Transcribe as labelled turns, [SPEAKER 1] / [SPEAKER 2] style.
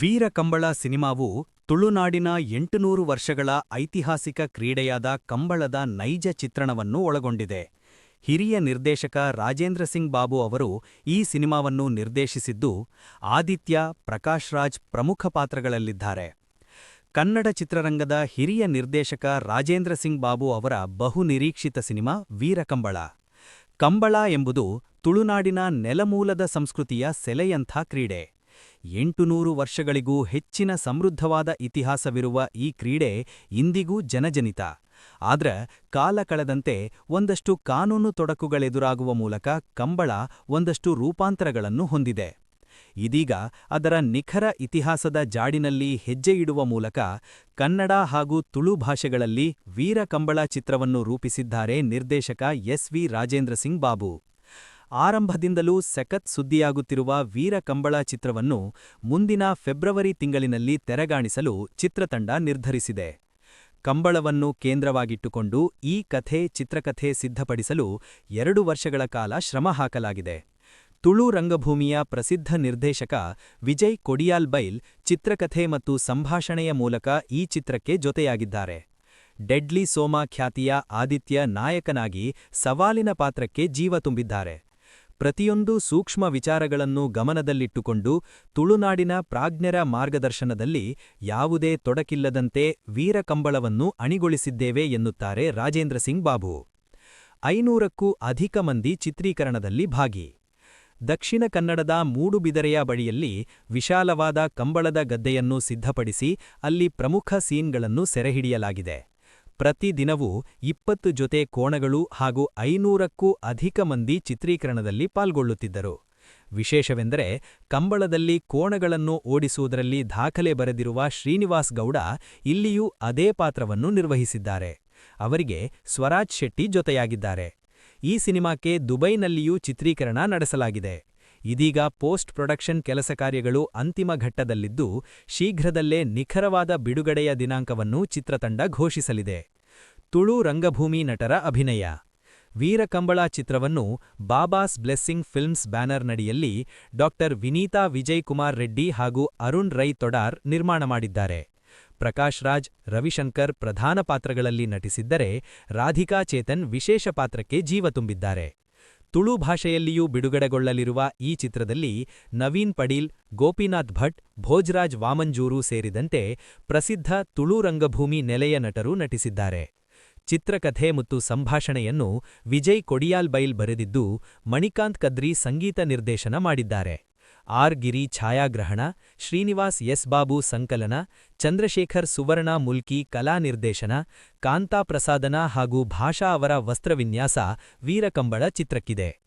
[SPEAKER 1] ವೀರಕಂಬಳ ಸಿನಿಮಾವು ತುಳುನಾಡಿನ ಎಂಟುನೂರು ವರ್ಷಗಳ ಐತಿಹಾಸಿಕ ಕ್ರೀಡೆಯಾದ ಕಂಬಳದ ನೈಜ ಚಿತ್ರಣವನ್ನು ಒಳಗೊಂಡಿದೆ. ಹಿರಿಯ ನಿರ್ದೇಶಕ ರಾಜೇಂದ್ರ ಸಿಂಗ್ ಬಾಬು ಅವರು ಈ ಸಿನಿಮಾವನ್ನು ನಿರ್ದೇಶಿಸಿದ್ದು, ಆದಿತ್ಯ, ಪ್ರಕಾಶ್ ರಾಜ್ ಪ್ರಮುಖ ಪಾತ್ರಗಳಲ್ಲಿದ್ದಾರೆ. ಕನ್ನಡ ಚಿತ್ರರಂಗದ ಹಿರಿಯ ನಿರ್ದೇಶಕ ರಾಜೇಂದ್ರ ಸಿಂಗ್ ಬಾಬು ಅವರ ಬಹುನಿರೀಕ್ಷಿತ ಸಿನಿಮಾ ವೀರಕಂಬಳ ಕಂಬಳ ಎಂಬುದು ತುಳುನಾಡಿನ ನೆಲಮೂಲದ ಸಂಸ್ಕೃತಿಯ ಸೆಲೆಯಂಥ ಕ್ರೀಡೆ. ಎಂಟುನೂರು ವರ್ಷಗಳಿಗೂ ಹೆಚ್ಚಿನ ಸಮೃದ್ಧವಾದ ಇತಿಹಾಸವಿರುವ ಈ ಕ್ರೀಡೆ ಇಂದಿಗೂ ಜನಜನಿತ. ಆದ್ರ ಕಾಲ ಕಳೆದಂತೆ ಒಂದಷ್ಟು ಕಾನೂನು ತೊಡಕುಗಳೆದುರಾಗುವ ಮೂಲಕ ಕಂಬಳ ಒಂದಷ್ಟು ರೂಪಾಂತರಗಳನ್ನು ಹೊಂದಿದೆ. ಇದೀಗ ಅದರ ನಿಖರ ಇತಿಹಾಸದ ಜಾಡಿನಲ್ಲಿ ಹೆಜ್ಜೆಯಿಡುವ ಮೂಲಕ ಕನ್ನಡ ಹಾಗೂ ತುಳು ಭಾಷೆಗಳಲ್ಲಿ ವೀರ ಕಂಬಳ ಚಿತ್ರವನ್ನು ರೂಪಿಸಿದ್ದಾರೆ ನಿರ್ದೇಶಕ ಎಸ್ ವಿ ರಾಜೇಂದ್ರ ಸಿಂಗ್ ಬಾಬು. ಆರಂಭದಿಂದಲೂ ಸೆಕತ್ ಸುದ್ದಿಯಾಗುತ್ತಿರುವ ವೀರ ಕಂಬಳ ಚಿತ್ರವನ್ನು ಮುಂದಿನ ಫೆಬ್ರವರಿ ತಿಂಗಳಿನಲ್ಲಿ ತೆರೆಗಾಣಿಸಲು ಚಿತ್ರತಂಡ ನಿರ್ಧರಿಸಿದೆ. ಕಂಬಳವನ್ನು ಕೇಂದ್ರವಾಗಿಟ್ಟುಕೊಂಡು ಈ ಕಥೆ ಚಿತ್ರಕಥೆ ಸಿದ್ಧಪಡಿಸಲು ಎರಡು ವರ್ಷಗಳ ಕಾಲ ಶ್ರಮ ಹಾಕಲಾಗಿದೆ. ತುಳು ರಂಗಭೂಮಿಯ ಪ್ರಸಿದ್ಧ ನಿರ್ದೇಶಕ ವಿಜಯ್ ಕೊಡಿಯಾಲ್ ಬೈಲ್ ಚಿತ್ರಕಥೆ ಮತ್ತು ಸಂಭಾಷಣೆಯ ಮೂಲಕ ಈ ಚಿತ್ರಕ್ಕೆ ಜೊತೆಯಾಗಿದ್ದಾರೆ. ಡೆಡ್ಲಿ ಸೋಮಾ ಖ್ಯಾತಿಯ ಆದಿತ್ಯ ನಾಯಕನಾಗಿ ಸವಾಲಿನ ಪಾತ್ರಕ್ಕೆ ಜೀವ ತುಂಬಿದ್ದಾರೆ. ಪ್ರತಿಯೊಂದು ಸೂಕ್ಷ್ಮ ವಿಚಾರಗಳನ್ನು ಗಮನದಲ್ಲಿಟ್ಟುಕೊಂಡು ತುಳುನಾಡಿನ ಪ್ರಾಜ್ಞರ ಮಾರ್ಗದರ್ಶನದಲ್ಲಿ ಯಾವುದೇ ತೊಡಕಿಲ್ಲದಂತೆ ವೀರಕಂಬಳವನ್ನು ಅಣಿಗೊಳಿಸಿದ್ದೇವೆ ಎನ್ನುತ್ತಾರೆ ರಾಜೇಂದ್ರ ಸಿಂಗ್ ಬಾಬು. ಐನೂರಕ್ಕೂ ಅಧಿಕ ಮಂದಿ ಚಿತ್ರೀಕರಣದಲ್ಲಿ ಭಾಗಿ. ದಕ್ಷಿಣ ಕನ್ನಡದ ಮೂಡುಬಿದರೆಯ ಬಳಿಯಲ್ಲಿ ವಿಶಾಲವಾದ ಕಂಬಳದ ಗದ್ದೆಯನ್ನು ಸಿದ್ಧಪಡಿಸಿ ಅಲ್ಲಿ ಪ್ರಮುಖ ಸೀನ್ಗಳನ್ನು ಸೆರೆಹಿಡಿಯಲಾಗಿದೆ. ಪ್ರತಿದಿನವೂ ಇಪ್ಪತ್ತು ಜೊತೆ ಕೋಣಗಳು ಹಾಗೂ ಐನೂರಕ್ಕೂ ಅಧಿಕ ಮಂದಿ ಚಿತ್ರೀಕರಣದಲ್ಲಿ ಪಾಲ್ಗೊಳ್ಳುತ್ತಿದ್ದರು. ವಿಶೇಷವೆಂದರೆ ಕಂಬಳದಲ್ಲಿ ಕೋಣಗಳನ್ನು ಓಡಿಸುವುದರಲ್ಲಿ ದಾಖಲೆ ಬರೆದಿರುವ ಶ್ರೀನಿವಾಸ್ ಗೌಡ ಇಲ್ಲಿಯೂ ಅದೇ ಪಾತ್ರವನ್ನು ನಿರ್ವಹಿಸಿದ್ದಾರೆ. ಅವರಿಗೆ ಸ್ವರಾಜ್ ಶೆಟ್ಟಿ ಜೊತೆಯಾಗಿದ್ದಾರೆ. ಈ ಸಿನಿಮಾಕ್ಕೆ ದುಬೈನಲ್ಲಿಯೂ ಚಿತ್ರೀಕರಣ ನಡೆಸಲಾಗಿದೆ. ಇದೀಗ ಪೋಸ್ಟ್ ಪ್ರೊಡಕ್ಷನ್ ಕೆಲಸ ಕಾರ್ಯಗಳು ಅಂತಿಮ ಘಟ್ಟದಲ್ಲಿದ್ದು ಶೀಘ್ರದಲ್ಲೇ ನಿಖರವಾದ ಬಿಡುಗಡೆಯ ದಿನಾಂಕವನ್ನು ಚಿತ್ರತಂಡ ಘೋಷಿಸಲಿದೆ. ತುಳು ರಂಗಭೂಮಿ ನಟರ ಅಭಿನಯ. ವೀರಕಂಬಳ ಚಿತ್ರವನ್ನು ಬಾಬಾಸ್ ಬ್ಲೆಸ್ಸಿಂಗ್ ಫಿಲ್ಮ್ಸ್ ಬ್ಯಾನರ್ನಡಿಯಲ್ಲಿ ಡಾಕ್ಟರ್ ವಿನೀತಾ ವಿಜಯ್ ಕುಮಾರ್ ರೆಡ್ಡಿ ಹಾಗೂ ಅರುಣ್ ರೈ ತೊಡಾರ್ ನಿರ್ಮಾಣ ಮಾಡಿದ್ದಾರೆ. ಪ್ರಕಾಶ್ ರಾಜ್, ರವಿಶಂಕರ್ ಪ್ರಧಾನ ಪಾತ್ರಗಳಲ್ಲಿ ನಟಿಸಿದ್ದರೆ ರಾಧಿಕಾ ಚೇತನ್ ವಿಶೇಷ ಪಾತ್ರಕ್ಕೆ ಜೀವ ತುಂಬಿದ್ದಾರೆ. ತುಳು ಭಾಷೆಯಲ್ಲಿಯೂ ಬಿಡುಗಡೆಗೊಳ್ಳಲಿರುವ ಈ ಚಿತ್ರದಲ್ಲಿ ನವೀನ್ ಪಡೀಲ್ ಗೋಪಿನಾಥ್ ಭಟ್, ಭೋಜ್ರಾಜ್ ವಾಮಂಜೂರು ಸೇರಿದಂತೆ ಪ್ರಸಿದ್ಧ ತುಳು ರಂಗಭೂಮಿ ನೆಲೆಯ ನಟರು ನಟಿಸಿದ್ದಾರೆ. ಚಿತ್ರಕಥೆ ಮತ್ತು ಸಂಭಾಷಣೆಯನ್ನು ವಿಜಯ್ ಕೊಡಿಯಾಲ್ಬೈಲ್ ಬರೆದಿದ್ದು, ಮಣಿಕಾಂತ್ ಕದ್ರಿ ಸಂಗೀತ ನಿರ್ದೇಶನ ಮಾಡಿದ್ದಾರೆ. ಆರ್ ಗಿರಿ ಛಾಯಾಗ್ರಹಣ, ಶ್ರೀನಿವಾಸ್ ಎಸ್ ಬಾಬು ಸಂಕಲನ, ಚಂದ್ರಶೇಖರ್ ಸುವರ್ಣ ಮುಲ್ಕಿ ಕಲಾ ನಿರ್ದೇಶನ ಕಾಂತಾ ಪ್ರಸಾದನ ಹಾಗೂ ಭಾಷಾ ಅವರ ವಸ್ತ್ರವಿನ್ಯಾಸ ವೀರಕಂಬಳ ಚಿತ್ರಕ್ಕಿದೆ.